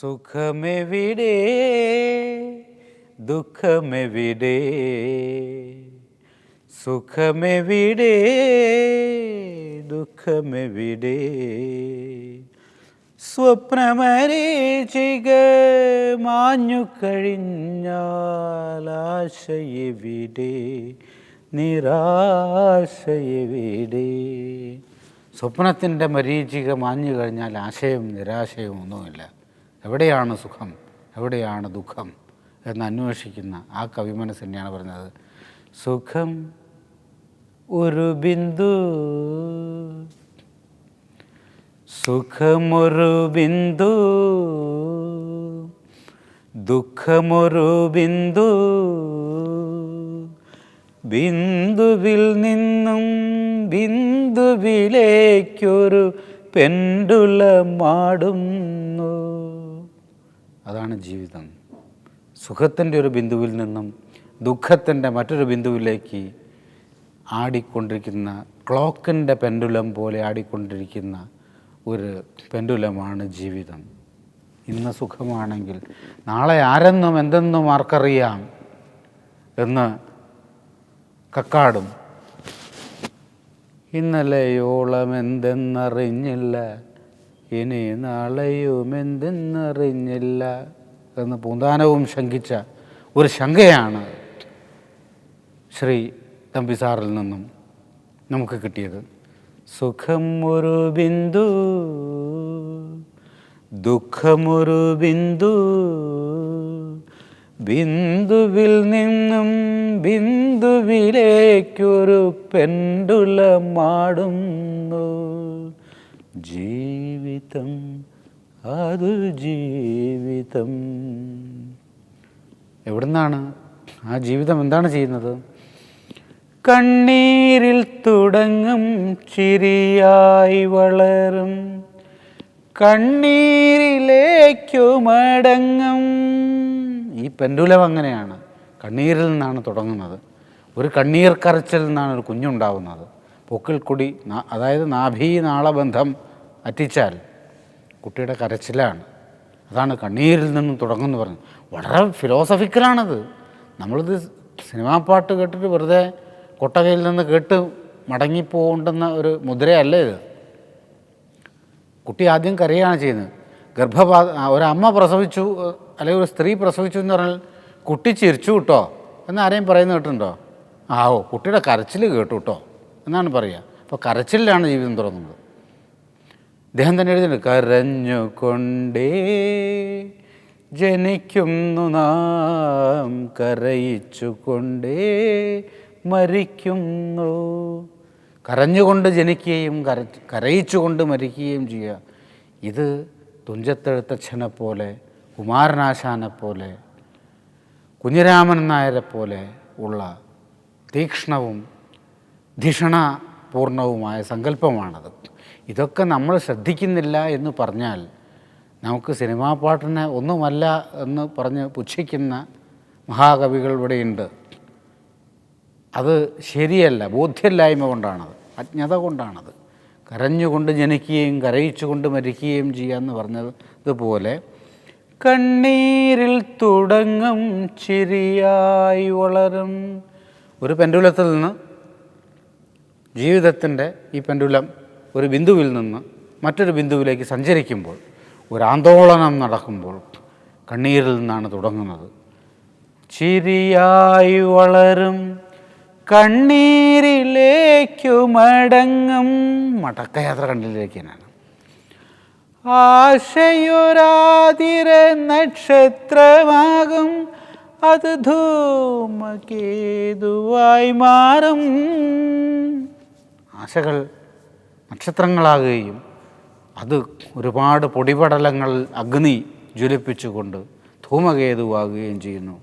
സുഖമെവിടെ? ദുഃഖമെവിടെ? സുഖമെവിടെ? ദുഃഖമെവിടെ? സ്വപ്നമരീചിക മാഞ്ഞു കഴിഞ്ഞാൽ ആശയെവിടെ? നിരാശയെവിടെ? സ്വപ്നത്തിന്റെ മരീചിക മാഞ്ഞു കഴിഞ്ഞാൽ ആശയവും നിരാശയും ഒന്നുമില്ല. എവിടെയാണ് സുഖം? എവിടെയാണ് ദുഃഖം? എന്ന് അന്വേഷിക്കുന്ന ആ കവിമനസ് തന്നെയാണ് പറഞ്ഞത്. സുഖം ഒരു ബിന്ദു. സുഖമൊരു ബിന്ദു. ദുഃഖമൊരു ബിന്ദു. ബിന്ദുവിൽ നിന്നും ബിന്ദുവിലേക്കൊരു പെണ്ടുലമാടുന്നു അതാണ് ജീവിതം. സുഖത്തിന്റെ ഒരു ബിന്ദുവിൽ നിന്നും ദുഃഖത്തിന്റെ മറ്റൊരു ബിന്ദുവിലേക്ക് ആടിക്കൊണ്ടിരിക്കുന്ന ക്ലോക്കിന്റെ പെൻഡുലം പോലെ ആടിക്കൊണ്ടിരിക്കുന്ന ഒരു പെൻഡുലമാണ് ജീവിതം. ഇന്ന് സുഖമാണെങ്കിൽ നാളെ ആരെന്നും എന്തെന്നും ആർക്കറിയാം എന്ന് കക്കാടും. ഇന്നലെയോളം എന്തെന്നറിഞ്ഞില്ല. ഇനി നാളെയും എന്തെന്നറിഞ്ഞില്ല. എന്ന് പൂന്താനവും ശങ്കിച്ച ഒരു ശങ്കയാണ് ശ്രീ തമ്പിസാറിൽ നിന്നും നമുക്ക് കിട്ടിയത്. സുഖം ഒരു ബിന്ദു ദുഃഖമൊരു ബിന്ദു ബിന്ദുവിൽ നിന്നും ബിന്ദുവിലേക്കൊരു പെണ്ടുലമാടുന്നു ജീവിതം അത് ജീവിതം. എവിടുന്നാണ് ആ ജീവിതം എന്താണ് ചെയ്യുന്നത്? കണ്ണീരിൽ തുടങ്ങും ചിരിയായി വളരും. കണ്ണീരിലേക്കു മടങ്ങും. ഈ പെൻഡുലം അങ്ങനെയാണ്. കണ്ണീരിൽ നിന്നാണ് തുടങ്ങുന്നത്. ഒരു കണ്ണീർ കറച്ചിൽ നിന്നാണ് ഒരു കുഞ്ഞുണ്ടാവുന്നത്. പൊക്കിൾ കുടി നാ- അതായത് നാഭീനാളബന്ധം അറ്റിച്ചാൽ കുട്ടിയുടെ കരച്ചിലാണ്. അതാണ് കണ്ണീരിൽ നിന്നും തുടങ്ങുമെന്ന് പറഞ്ഞു. വളരെ ഫിലോസഫിക്കലാണത്. നമ്മളിത് സിനിമാ പാട്ട് കേട്ടിട്ട് വെറുതെ കൊട്ടകയിൽ നിന്ന് കേട്ട് മടങ്ങിപ്പോകേണ്ടുന്ന ഒരു മുദ്രയല്ല ഇത്? കുട്ടി ആദ്യം കരയാണ് ചെയ്യുന്നത്. ഗർഭപാത ഒരമ്മ പ്രസവിച്ചു അല്ലെങ്കിൽ ഒരു സ്ത്രീ പ്രസവിച്ചു എന്ന് പറഞ്ഞാൽ കുട്ടി ചിരിച്ചു കിട്ടോ? എന്ന് ആരെയും പറയുന്നത് കേട്ടിട്ടുണ്ടോ? ആ ഓ കുട്ടിയുടെ കരച്ചിൽ കേട്ടു കേട്ടോ? എന്നാണ് പറയുക അപ്പോൾ കരച്ചിലാണ് ജീവിതം തുറന്നത് അദ്ദേഹം തന്നെ എഴുതിയിട്ടുണ്ട് കരഞ്ഞുകൊണ്ടേ ജനിക്കുന്നു നാം കരയിച്ചുകൊണ്ടേ മരിക്കുന്നു. കരഞ്ഞുകൊണ്ട് ജനിക്കുകയും കര കരയിച്ചുകൊണ്ട് മരിക്കുകയും ചെയ്യുക. ഇത് തുഞ്ചത്തെഴുത്തച്ഛനെ പോലെ കുമാരനാശാനെ പോലെ കുഞ്ഞിരാമൻ നായരെ പോലെ ഉള്ള തീക്ഷ്ണവും ധിഷണപൂർണവുമായ സങ്കല്പമാണത്. ഇതൊക്കെ നമ്മൾ ശ്രദ്ധിക്കുന്നില്ല എന്ന് പറഞ്ഞാൽ നമുക്ക് സിനിമാ പാട്ടിനെ ഒന്നുമല്ല എന്ന് പറഞ്ഞ് പുച്ഛിക്കുന്ന മഹാകവികൾ ഇവിടെയുണ്ട് അത് ശരിയല്ല ബോധ്യമില്ലായ്മ കൊണ്ടാണത് അജ്ഞത കൊണ്ടാണത്. കരഞ്ഞുകൊണ്ട് ജനിക്കുകയും കരയിച്ചുകൊണ്ട് മരിക്കുകയും ചെയ്യാമെന്ന് പറഞ്ഞത് ഇതുപോലെ കണ്ണീരിൽ തുടങ്ങും ചിരിയായി വളരും. ഒരു പെൻഡുലത്തിൽ നിന്ന് ജീവിതത്തിന്റെ ഈ പെൻഡുലം ഒരു ബിന്ദുവിൽ നിന്ന് മറ്റൊരു ബിന്ദുവിലേക്ക് സഞ്ചരിക്കുമ്പോൾ ഒരു ആന്തോളനം നടക്കുമ്പോൾ കണ്ണീരിൽ നിന്നാണ് തുടങ്ങുന്നത്. ചിരിയായി വളരും കണ്ണീരിലേക്കു മടങ്ങും. മടക്കയാത്ര കണ്ണിലേക്ക് തന്നെയാണ് ആശയൊരാതിര നക്ഷത്രമാകും. അത് ധൂമകേതുവായി മാറും. ആശകൾ നക്ഷത്രങ്ങളാകുകയും അത് ഒരുപാട് പൊടിപടലങ്ങൾ അഗ്നി ജ്വലിപ്പിച്ചുകൊണ്ട് ധൂമകേതുവാകുകയും ചെയ്യുന്നു.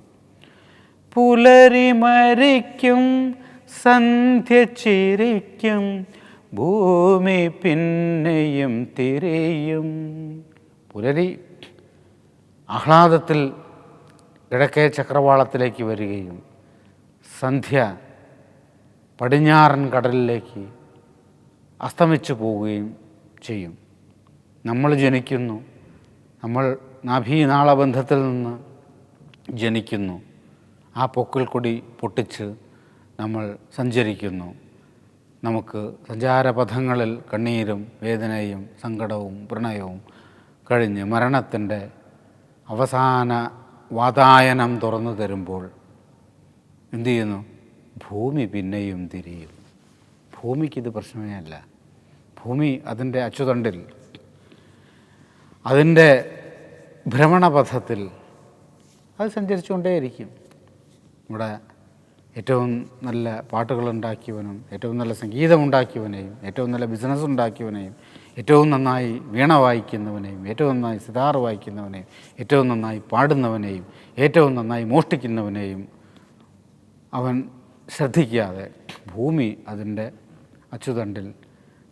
പുലരി മരിക്കും സന്ധ്യ ചിരിക്കും ഭൂമി പിന്നെയും തിരയും. പുലരി ആഹ്ലാദത്തിൽ കിഴക്കേ ചക്രവാളത്തിലേക്ക് വരികയും സന്ധ്യ പടിഞ്ഞാറൻ കടലിലേക്ക് അസ്തമിച്ചു പോവുകയും ചെയ്യും. നമ്മൾ ജനിക്കുന്നു. നമ്മൾ നാഭീനാളബന്ധത്തിൽ നിന്ന് ജനിക്കുന്നു. ആ പൊക്കിൽ കൊടി പൊട്ടിച്ച് നമ്മൾ സഞ്ചരിക്കുന്നു. നമുക്ക് സഞ്ചാരപഥങ്ങളിൽ കണ്ണീരും വേദനയും സങ്കടവും പ്രണയവും കഴിഞ്ഞ് മരണത്തിന്റെ അവസാന വാതായനം തുറന്നു തരുമ്പോൾ എന്തു ചെയ്യുന്നു? ഭൂമി പിന്നെയും തിരിയും. ഭൂമിക്കിത് പ്രശ്നമേ അല്ല. ഭൂമി അതിന്റെ അച്ചുതണ്ടിൽ. അതിന്റെ ഭ്രമണപഥത്തിൽ. അത് സഞ്ചരിച്ചുകൊണ്ടേയിരിക്കും. ഇവിടെ ഏറ്റവും നല്ല പാട്ടുകളുണ്ടാക്കിയവനും ഏറ്റവും നല്ല സംഗീതമുണ്ടാക്കിയവനെയും ഏറ്റവും നല്ല ബിസിനസ് ഉണ്ടാക്കിയവനെയും ഏറ്റവും നന്നായി വീണ വായിക്കുന്നവനെയും ഏറ്റവും നന്നായി സിതാർ വായിക്കുന്നവനെയും ഏറ്റവും നന്നായി പാടുന്നവനെയും ഏറ്റവും നന്നായി മോഷ്ടിക്കുന്നവനെയും അവൻ ശ്രദ്ധിക്കാതെ ഭൂമി അതിന്റെ അച്ചുതണ്ടിൽ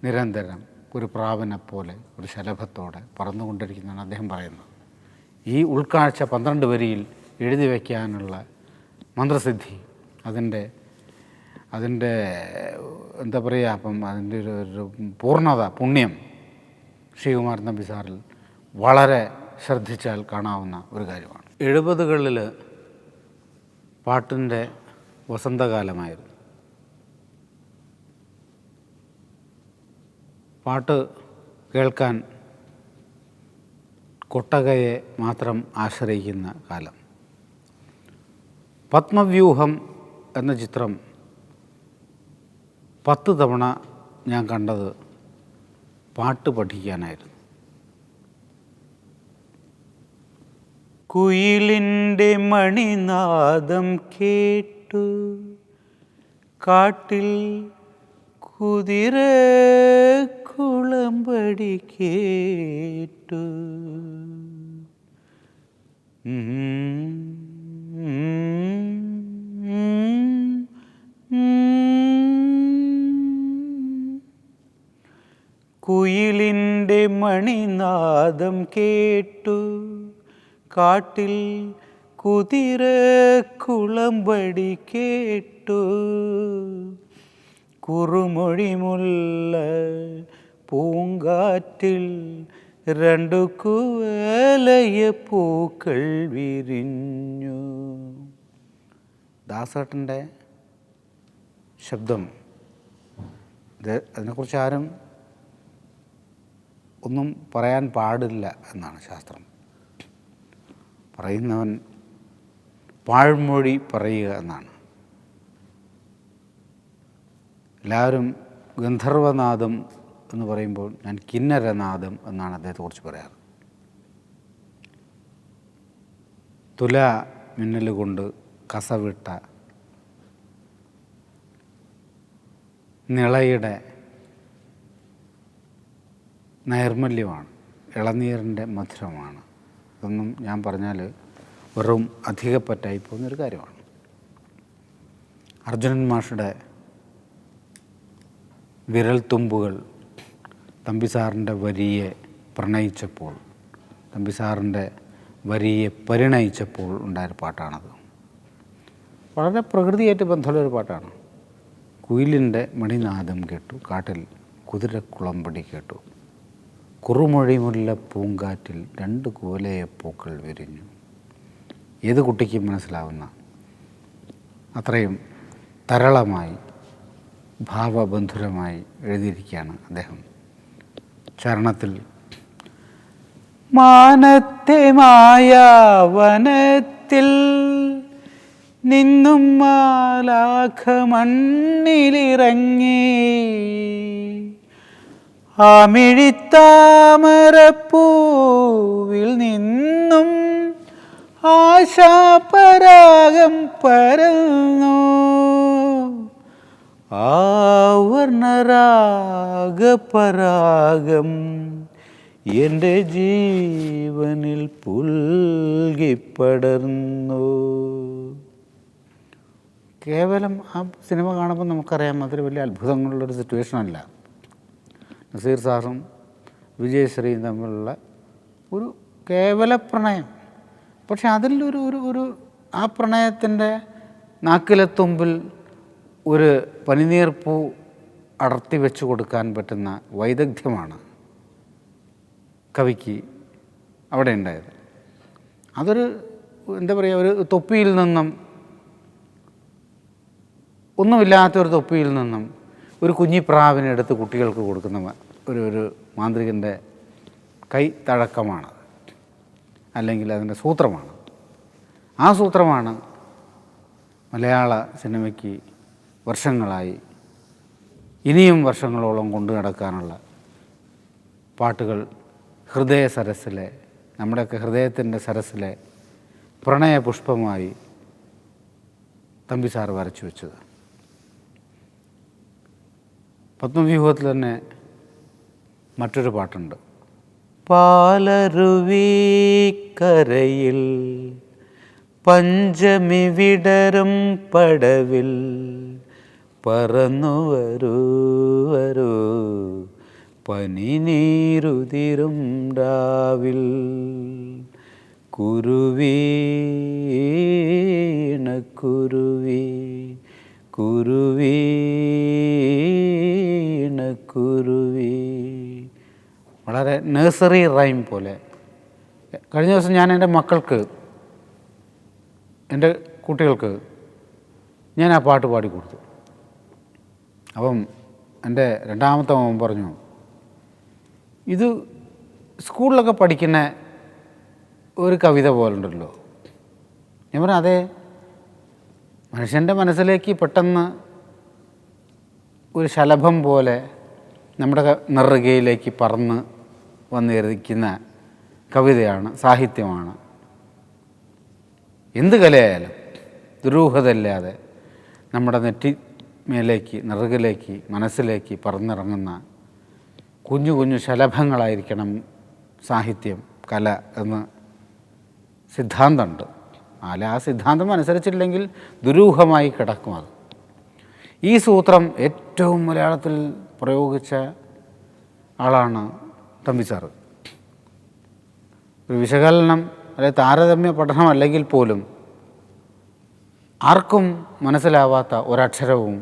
നിരന്തരം ഒരു പ്രാവിനെ പോലെ ഒരു ശലഭത്തോടെ പറന്നുകൊണ്ടിരിക്കുന്നതാണ് അദ്ദേഹം പറയുന്നത്. ഈ ഉൾക്കാഴ്ച പന്ത്രണ്ട് വരിയിൽ എഴുതി വയ്ക്കാനുള്ള മന്ത്രസിദ്ധി അതിന്റെ അതിന്റെ എന്താ പറയുക അപ്പം അതിന്റെ ഒരു ഒരു പൂർണത പുണ്യം ശ്രീകുമാരൻ നമ്പി സാറിൽ വളരെ ശ്രദ്ധിച്ചാൽ കാണാവുന്ന ഒരു കാര്യമാണ്. എഴുപതുകളിൽ പാട്ടിന്റെ വസന്തകാലമായിരുന്നു. പാട്ട് കേൾക്കാൻ കൊട്ടകയെ മാത്രം ആശ്രയിക്കുന്ന കാലം. പത്മവ്യൂഹം എന്ന ചിത്രം പത്ത് തവണ ഞാൻ കണ്ടത് പാട്ട് പഠിക്കാനായിരുന്നു. കുയിലിന്റെ മണിനാദം കേട്ടു കാട്ടിൽ കുതിര കുളമ്പടി കേട്ടു. കുയിലിന്റെ മണിനാദം കേട്ടു. കാട്ടിൽ കുതിര കുളമ്പടി കേട്ടു. കുറുമൊഴിമുള്ള പൂങ്കാറ്റിൽ രണ്ടു കുവലയ പൂക്കൾ വിരിഞ്ഞു. ദാസേട്ടന്റെ ശബ്ദം. ഇത് അതിനെക്കുറിച്ച് ആരും ഒന്നും പറയാൻ പാടില്ല എന്നാണ് ശാസ്ത്രം. പറയുന്നവൻ പാഴ്മൊഴി പറയുക എന്നാണ്. എല്ലാവരും ഗന്ധർവനാദം എന്ന് പറയുമ്പോൾ ഞാൻ കിന്നരനാദം എന്നാണ് അദ്ദേഹത്തെക്കുറിച്ച് പറയാറ്. തുല മിന്നൽ കൊണ്ട് കസവിട്ട നിളയുടെ നൈർമല്യമാണ് ഇളനീരിന്റെ മധുരമാണ്. ഇതൊന്നും ഞാൻ പറഞ്ഞാൽ വെറും അധികപ്പറ്റായി പോകുന്നൊരു കാര്യമാണ്. അർജുനൻ മാഷുടെ വിരൽത്തുമ്പുകൾ. തമ്പിസാറിന്റെ വരിയെ പ്രണയിച്ചപ്പോൾ തമ്പി തമ്പിസാറിന്റെ വരിയെ പരിണയിച്ചപ്പോൾ ഉണ്ടായൊരു പാട്ടാണത്. വളരെ പ്രകൃതിയായിട്ട് ബന്ധമുള്ള ഒരു പാട്ടാണ്. കുയിലിന്റെ മണിനാദം കേട്ടു കാട്ടിൽ കുതിരക്കുളമ്പടി കേട്ടു. കുറുമൊഴിമുല്ല പൂങ്കാറ്റിൽ രണ്ട് കൂലയ പൂക്കൾ വിരിഞ്ഞു. ഏത് കുട്ടിക്കും മനസ്സിലാവുന്ന അത്രയും തരളമായി ഭാവബന്ധുരമായി എഴുതിയിരിക്കുകയാണ് അദ്ദേഹം. ചരണത്തിൽ മാനത്തെ മായാവനത്തിൽ നിന്നും മാലാഖ മണ്ണിലിറങ്ങി ആമിഴിത്താമരപ്പൂവിൽ നിന്നും ആശാപരാഗം പരന്നു. ആവർണരാഗപരാഗം എന്റെ ജീവനിൽ പുൽകിപ്പടർന്നു. കേവലം ആ സിനിമ കാണുമ്പോൾ നമുക്കറിയാം അതൊരു വലിയ അത്ഭുതങ്ങളുള്ളൊരു സിറ്റുവേഷൻ അല്ല. നസീർ സാറും വിജയശ്രീയും തമ്മിലുള്ള ഒരു കേവല പ്രണയം. പക്ഷെ അതിലൊരു ഒരു ഒരു ആ പ്രണയത്തിന്റെ നാക്കിലെത്തുമ്പിൽ ഒരു പനിനീർപ്പൂ അടർത്തി വെച്ചു കൊടുക്കാൻ പറ്റുന്ന വൈദഗ്ധ്യമാണ് കവിക്ക് അവിടെ ഉണ്ടായത്. അതൊരു എന്താ പറയുക ഒരു തൊപ്പിയിൽ നിന്നും ഒന്നുമില്ലാത്തൊരു തൊപ്പിയിൽ നിന്നും ഒരു കുഞ്ഞിപ്രാവിനെ എടുത്ത് കുട്ടികൾക്ക് കൊടുക്കുന്ന ഒരു ഒരു മാന്ത്രികന്റെ കൈ തഴക്കമാണ് അല്ലെങ്കിൽ അതിന്റെ സൂത്രമാണ്. ആ സൂത്രമാണ് മലയാള സിനിമയ്ക്ക് വർഷങ്ങളായി. ഇനിയും വർഷങ്ങളോളം കൊണ്ടു നടക്കാനുള്ള പാട്ടുകൾ ഹൃദയ സരസിലെ നമ്മുടെയൊക്കെ ഹൃദയത്തിന്റെ സരസിലെ പ്രണയപുഷ്പമായി തമ്പി സാർ വരച്ചു വെച്ചത്. പത്മവ്യൂഹത്തിൽ തന്നെ മറ്റൊരു പാട്ടുണ്ട്. പാലരുവീക്കരയിൽ പഞ്ചമി വിടരും പടവിൽ പറന്നു വരൂ വരൂ. പനിനീരുതിരും രാവിൽ കുരുവീണക്കുരുവി കുരുവീണക്കുരുവി വളരെ നഴ്സറി റൈം പോലെ. കഴിഞ്ഞ ദിവസം ഞാൻ എന്റെ മക്കൾക്ക് എന്റെ കുട്ടികൾക്ക് ഞാൻ ആ പാട്ട് പാടിക്കൊടുത്തു അപ്പം എന്റെ രണ്ടാമത്തെ മോൻ പറഞ്ഞു ഇത് സ്കൂളിലൊക്കെ പഠിക്കുന്ന ഒരു കവിത പോലെ ഉണ്ടല്ലോ. ഞാൻ പറഞ്ഞു അതെ മനുഷ്യന്റെ മനസ്സിലേക്ക് പെട്ടെന്ന് ഒരു ശലഭം പോലെ നമ്മുടെ നെറുകയിലേക്ക് പറന്ന് വന്നിരിക്കുന്ന കവിതയാണ് സാഹിത്യമാണ്. എന്ത് കലയായാലും ദുരൂഹതയില്ലാതെ നമ്മുടെ നെറ്റി മേലേക്ക് നെറുകിലേക്ക് മനസ്സിലേക്ക് പറന്നിറങ്ങുന്ന കുഞ്ഞു കുഞ്ഞു ശലഭങ്ങളായിരിക്കണം സാഹിത്യം കല എന്ന് സിദ്ധാന്തമുണ്ട്. അല്ല ആ സിദ്ധാന്തം അനുസരിച്ചില്ലെങ്കിൽ ദുരൂഹമായി കിടക്കും അത്. ഈ സൂത്രം ഏറ്റവും മലയാളത്തിൽ പ്രയോഗിച്ച ആളാണ് തമ്പി സാറ്. ഒരു വിശകലനം അല്ലെ താരതമ്യ പഠനം അല്ലെങ്കിൽ പോലും ആർക്കും മനസ്സിലാവാത്ത ഒരക്ഷരവും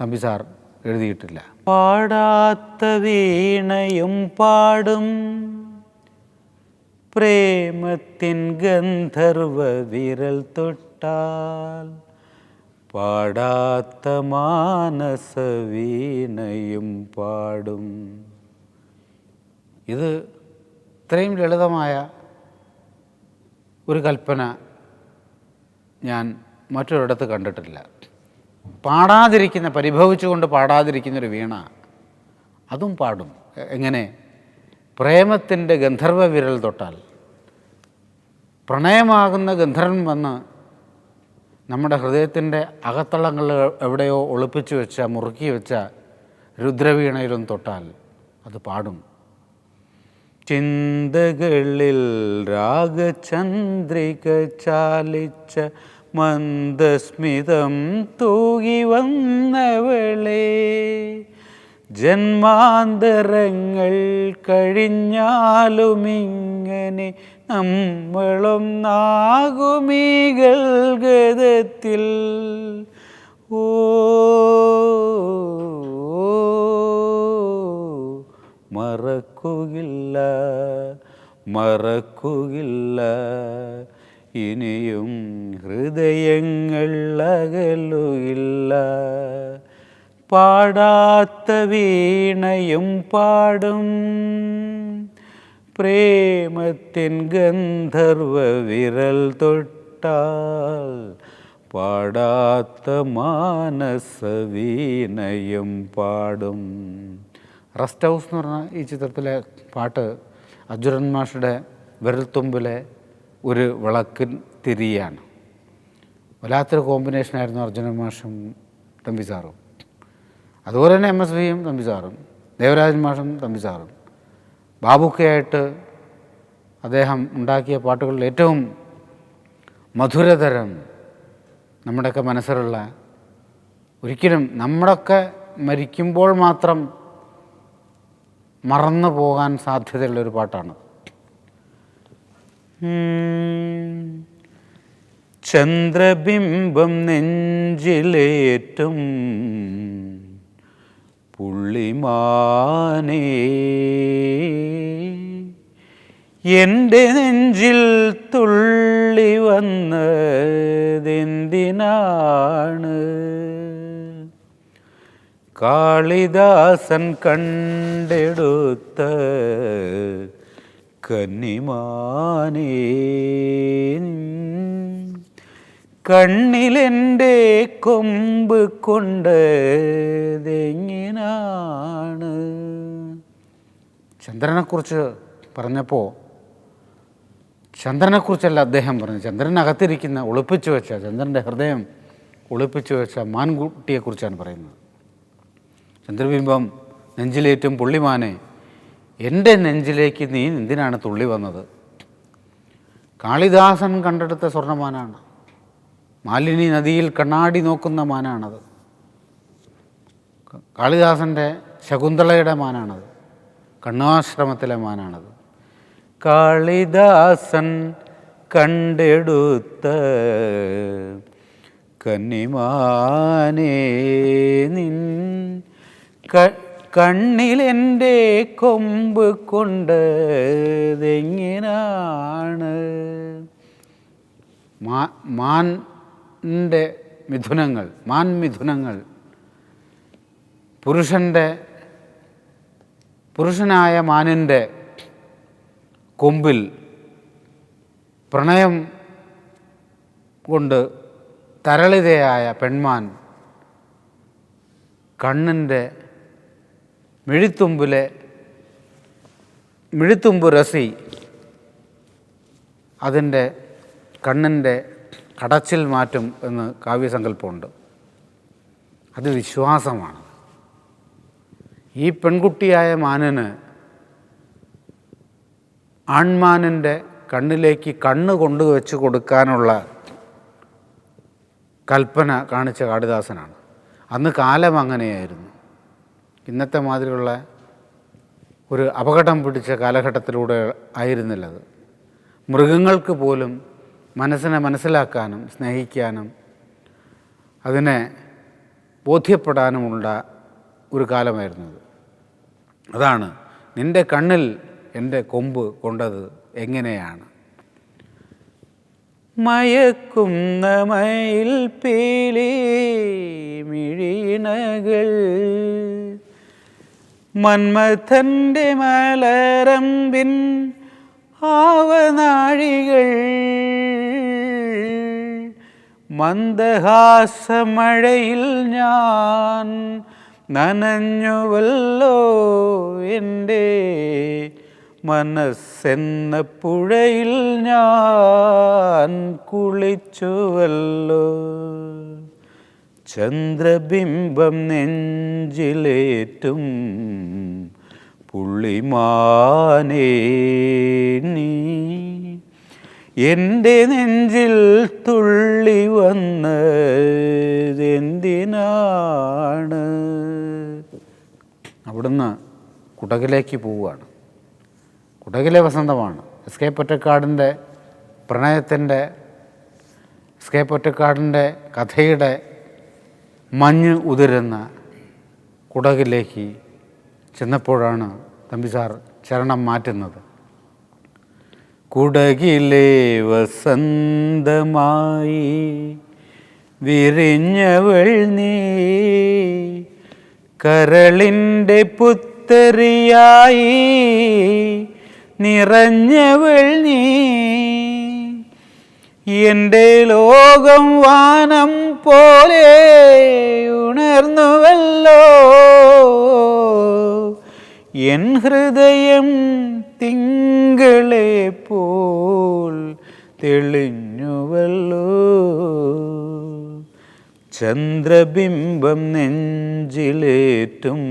തമ്പി സാർ എഴുതിയിട്ടില്ല. പാടാത്ത വീണയും പാടും. പ്രേമത്തിൻ ഗന്ധർവ വിരൽ തൊട്ടാൽ പാടാത്ത മാനസ വീണയും പാടും. ഇത് ഇത്രയും ലളിതമായ ഒരു കൽപ്പന ഞാൻ മറ്റൊരിടത്ത് കണ്ടിട്ടില്ല. പാടാതിരിക്കുന്ന പരിഭവിച്ചുകൊണ്ട് പാടാതിരിക്കുന്നൊരു വീണ അതും പാടും. എങ്ങനെ? പ്രേമത്തിന്റെ ഗന്ധർവ വിരൽ തൊട്ടാൽ. പ്രണയമാകുന്ന ഗന്ധർവൻ വന്ന് നമ്മുടെ ഹൃദയത്തിന്റെ അകത്തളങ്ങൾ എവിടെയോ ഒളിപ്പിച്ചു വെച്ച മുറുക്കി വെച്ച രുദ്രവീണയിലും തൊട്ടാൽ അത് പാടും. ചിന്തകളിൽ രാഗചന്ദ്രിക ചാലിച്ച മന്ദസ്മിതം തൂകി വന്നവളെ. ജന്മാന്തരങ്ങൾ കഴിഞ്ഞാലുമിങ്ങനെ നമ്മളൊന്നാകുമീകൾ ഗതത്തിൽ ഓ മറക്കുകില്ല മറക്കുകയില്ല ഇനിയും ഹൃദയങ്ങൾ അകലുകില്ല പാടാത്ത വീണയും പാടും. പ്രേമത്തിൻ ഗന്ധർവ വിരൽ തൊട്ടാൽ പാടാത്ത മാനസ വീണയും പാടും. റെസ്റ്റ് ഹൗസ് എന്ന് പറഞ്ഞ ഈ ചിത്രത്തിലെ പാട്ട് അജുരൻ മാഷുടെ വിരൽത്തുമ്പിലെ ഒരു വിളക്കിൻ തിരിയാണ്. വല്ലാത്തൊരു കോമ്പിനേഷനായിരുന്നു അർജുന മാഷും തമ്പി സാറും. അതുപോലെ തന്നെ എം എസ് വിയും തമ്പി സാറും ദേവരാജൻ മാഷും തമ്പി സാറും. ബാബുക്കയായിട്ട് അദ്ദേഹം ഉണ്ടാക്കിയ പാട്ടുകളിൽ ഏറ്റവും മധുരതരം നമ്മുടെയൊക്കെ മനസ്സിലുള്ള ഒരിക്കലും നമ്മളൊക്കെ മരിക്കുമ്പോൾ മാത്രം മറന്നു പോകാൻ സാധ്യതയുള്ളൊരു പാട്ടാണ്. ചന്ദ്രബിംബം നെഞ്ചിലേറ്റും പുള്ളിമാനേ. എന്റെ നെഞ്ചിൽ തുള്ളി വന്നതെന്തിനാണ്? കാളിദാസൻ കണ്ടെടുത്ത കന്നിമാനേ കണ്ണിലെന്റെ കൊമ്പ് കൊണ്ട് തെങ്ങിനാണ് ചന്ദ്രനെക്കുറിച്ച് പറഞ്ഞപ്പോൾ ചന്ദ്രനെക്കുറിച്ചല്ല അദ്ദേഹം പറഞ്ഞു ചന്ദ്രനകത്തിരിക്കുന്ന ഒളിപ്പിച്ചു വെച്ച ചന്ദ്രന്റെ ഹൃദയം ഒളിപ്പിച്ചു വെച്ച മാൻകുട്ടിയെക്കുറിച്ചാണ് പറയുന്നത്. ചന്ദ്രബിംബം നെഞ്ചിലേറ്റും പുള്ളിമാനെ എന്റെ നെഞ്ചിലേക്ക് നീ എന്തിനാണ് തുള്ളി വന്നത്? കാളിദാസൻ കണ്ടെടുത്ത സ്വർണമാനാണ് മാലിനി നദിയിൽ കണ്ണാടി നോക്കുന്ന മാനാണത്. കാളിദാസന്റെ ശകുന്തളയുടെ മാനാണത്. കണ്ണാശ്രമത്തിലെ മാനാണത്. കാളിദാസൻ കണ്ടെടുത്ത കന്നിമാനേ നിൻ ക- കണ്ണിലെന്റെ കൊമ്പ് കൊണ്ടതെങ്ങിനാണ് മാ മാന്റെ മിഥുനങ്ങൾ മാൻ മിഥുനങ്ങൾ. പുരുഷന്റെ പുരുഷനായ മാനിന്റെ കൊമ്പിൽ പ്രണയം കൊണ്ട് തരളിതയായ പെൺമാൻ കണ്ണിന്റെ മിഴിത്തുമ്പിലെ മിഴിത്തുമ്പ് രസി അതിന്റെ കണ്ണിന്റെ കടച്ചിൽ മാറ്റും എന്ന് കാവ്യസങ്കല്പമുണ്ട്. അത് വിശ്വാസമാണ്. ഈ പെൺകുട്ടിയായ മാനന് ആൺമാനിന്റെ കണ്ണിലേക്ക് കണ്ണ് കൊണ്ടുവച്ച് കൊടുക്കാനുള്ള കൽപ്പന കാണിച്ച കാളിദാസനാണ്. അന്ന് കാലം അങ്ങനെയായിരുന്നു. ഇന്നത്തെ മാതിരിയുള്ള ഒരു അപകടം പിടിച്ച കാലഘട്ടത്തിലൂടെ ആയിരുന്നില്ലത്. മൃഗങ്ങൾക്ക് പോലും മനസ്സിനെ മനസ്സിലാക്കാനും സ്നേഹിക്കാനും അതിനെ ബോധ്യപ്പെടാനുമുള്ള ഒരു കാലമായിരുന്നത്. അതാണ് നിന്റെ കണ്ണിൽ എന്റെ കൊമ്പ് കൊണ്ടത് എങ്ങനെയാണ്? മയക്കുന്ന മയിൽ പീലി മിഴിണകൾ മന്മഥന്റെ മലരമ്പിൻ ആവനാഴികൾ. മന്ദഹാസമഴയിൽ ഞാൻ നനഞ്ഞുവല്ലോ എന്റെ മനസ്സെന്ന പുഴയിൽ ഞാൻ കുളിച്ചുവല്ലോ. ചന്ദ്രബിംബം നെഞ്ചിലേറ്റും പുള്ളിമാനേ നീ. എന്റെ നെഞ്ചിൽ തുള്ളി വന്നതെന്തിനാണ് അവിടുന്ന് കുടകിലേക്ക് പോവുകയാണ്. കുടകിലെ വസന്തമാണ്. എസ് കെ പൊറ്റക്കാടിന്റെ പ്രണയത്തിന്റെ എസ് കെ പൊറ്റക്കാടിന്റെ കഥയുടെ മഞ്ഞ് ഉതിരുന്ന കുടകിലേക്ക് ചെന്നപ്പോഴാണ് തമ്പിസാർ ചരണം മാറ്റുന്നത്. കുടകിലെ വസന്തമായി വിരിഞ്ഞവൾ നീ കരളിന്റെ പുത്തരിയായി നിറഞ്ഞവൾ നീ. എന്റെ ലോകം വാനം പോലെ ഉണർന്നുവല്ലോ. എൻ ഹൃദയം തിങ്കളെ പോൽ തെളിഞ്ഞുവല്ലോ. ചന്ദ്രബിംബം നെഞ്ചിലേറ്റും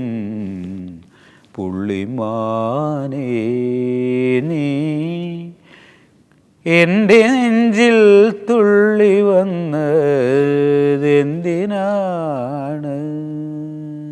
പുള്ളിമാനേ നീ. എന്റെ നെഞ്ചിൽ തുള്ളി വന്നത് എന്തിനാണ്?